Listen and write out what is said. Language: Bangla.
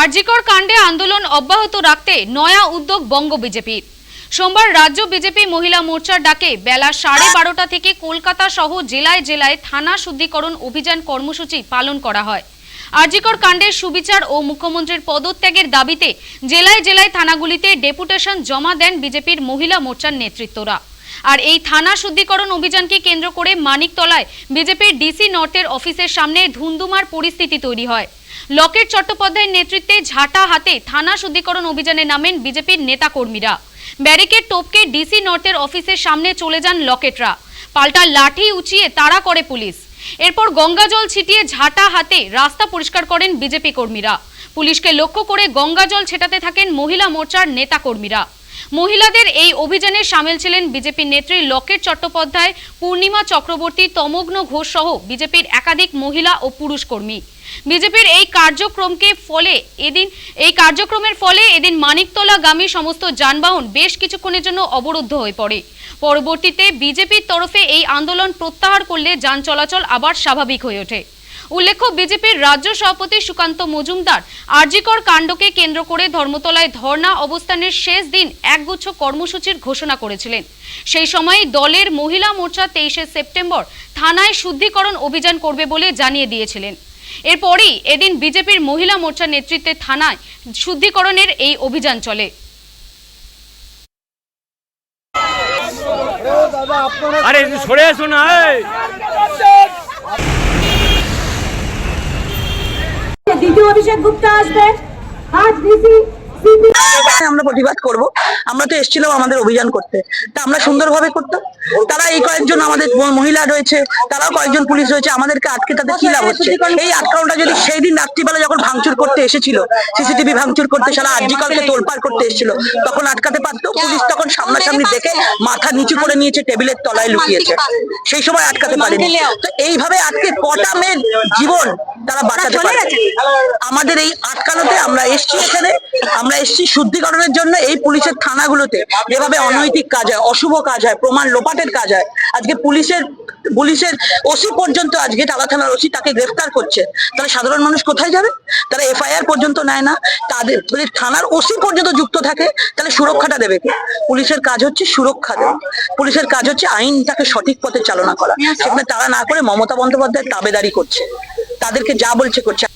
আরজিকর কাণ্ডে আন্দোলন অব্যাহত রাখতে নয়া উদ্যোগ বঙ্গ বিজেপির সোমবার রাজ্য বিজেপি মহিলা মোর্চার ডাকে বেলা সাড়ে বারোটা থেকে কলকাতা সহ জেলায় জেলায় থানা শুদ্ধিকরণ অভিযান কর্মসূচি পালন করা হয়। আরজিকর কাণ্ডের সুবিচার ও মুখ্যমন্ত্রীর পদত্যাগের দাবিতে জেলায় জেলায় থানাগুলিতে ডেপুটেশন জমা দেন বিজেপির মহিলা মোর্চার নেতৃত্বরা। আর এই থানা শুদ্ধিকরণ অভিযানকে কেন্দ্র করে মানিকতলায় বিজেপির ডিসি নর্থের অফিসের সামনে ধুন্ধুমার পরিস্থিতি তৈরি হয়। লকেট চট্টোপাধ্যায়ের নেতৃত্বে ঝাঁটা হাতে থানা শুদ্ধিকরণ অভিযানে নামেন বিজেপির নেতাকর্মীরা। ব্যারিকেড টপকে ডিসি নর্থের অফিসের সামনে চলে যান লকেটরা। পাল্টা লাঠি উঁচিয়ে তাড়া করে পুলিশ। এরপর গঙ্গাজল ছিটিয়ে ঝাঁটা হাতে রাস্তা পরিষ্কার করেন বিজেপি কর্মীরা। পুলিশকে লক্ষ্য করে গঙ্গাজল ছেটাতে থাকেন মহিলা মোর্চার নেতাকর্মীরা। মহিলাদের এই অভিযানে সামিল ছিলেন বিজেপি নেত্রী লকেট চট্টোপাধ্যায়, পূর্ণিমা চক্রবর্তী, তমগ্ন ঘোষ সহ বিজেপির একাধিক মহিলা ও পুরুষ কর্মী। বিজেপির এই কার্যক্রমকে ফলে এদিন, এই কার্যক্রমের ফলে এদিন মানিকতলাগামী সমস্ত যানবাহন বেশ কিছুক্ষণের জন্য অবরুদ্ধ হয়ে পড়ে। পরবর্তীতে বিজেপির তরফে এই আন্দোলন প্রত্যাহার করলে যান চলাচল আবার স্বাভাবিক হয়ে ওঠে। উল্লেখ্য, বিজেপির রাজ্য সভাপতি সুকান্ত মজুমদার আরজিকর কাণ্ডকে কেন্দ্র করে ধর্মতলায় ধর্ণা অবস্থানের শেষ দিন একগুচ্ছ কর্মসূচির ঘোষণা করেছিলেন। সেই সময় দলের মহিলা মোর্চা তেইশে সেপ্টেম্বর থানায় শুদ্ধিকরণ অভিযান করবে বলে জানিয়ে দিয়েছিলেন। এরপরই এদিন বিজেপির মহিলা মোর্চার নেতৃত্বে থানায় শুদ্ধিকরণের এই অভিযান চলে। আরে সরে আসুন অভিষেক গুপ্তা আসবে আজ ডিসি সিপি আমরা প্রতিবাদ করব। আমরা তো এসেছিলাম আমাদের অভিযান করতে। তা আমরা সুন্দরভাবে করতাম। তারা এই কয়েকজন আমাদের মহিলা রয়েছে, তারাও কয়েকজন পুলিশ রয়েছে, আমাদেরকে আটকে তাদের কি লাভ হচ্ছে? এই আটকানোটা যদি সেই দিন রাত্রিবেলা যখন ভাঙচুর করতে এসেছিল, সিসিটিভি ভাঙচুর করতে সারা আর্জিকালকে তোলপাড় করতে এসেছিল, তখন আটকাতে পারতো? পুলিশ তখন সামনাসামনি দেখে মাথা নিচু করে নিয়েছে, টেবিলের তলায় লুকিয়েছে। সেই সময় আটকাতে পারেনি। তো এইভাবে আটকে কটা মেয়ের জীবন তারা বাঁচাতে পারে আমাদের এই আটকানোতে আমরা এসছি এখানে। আমরা এসছি শুদ্ধিকরণের জন্য এই পুলিশের থানাগুলোতে। যেভাবে অনৈতিক কাজ হয়, অশুভ কাজ হয়, প্রমাণ লোপাটের কাজ হয়। আজকে পুলিশের পুলিশের ওসি পর্যন্ত আজকে টালা থানার ওসি তাকে গ্রেফতার করছে। তাহলে সাধারণ মানুষ কোথায় যাবে? তারা এফআইআর পর্যন্ত নেয় না। তাদের মানে থানার ওসি পর্যন্ত যুক্ত থাকে, তাহলে সুরক্ষাটা দেবে কে? পুলিশের কাজ হচ্ছে সুরক্ষা দেওয়া। পুলিশের কাজ হচ্ছে আইনটাকে সঠিক পথে চালনা করা। সেখানে তারা না করে মমতা বন্দ্যোপাধ্যায় তাবেদারি করছে। তাদেরকে যা বলছে করছে।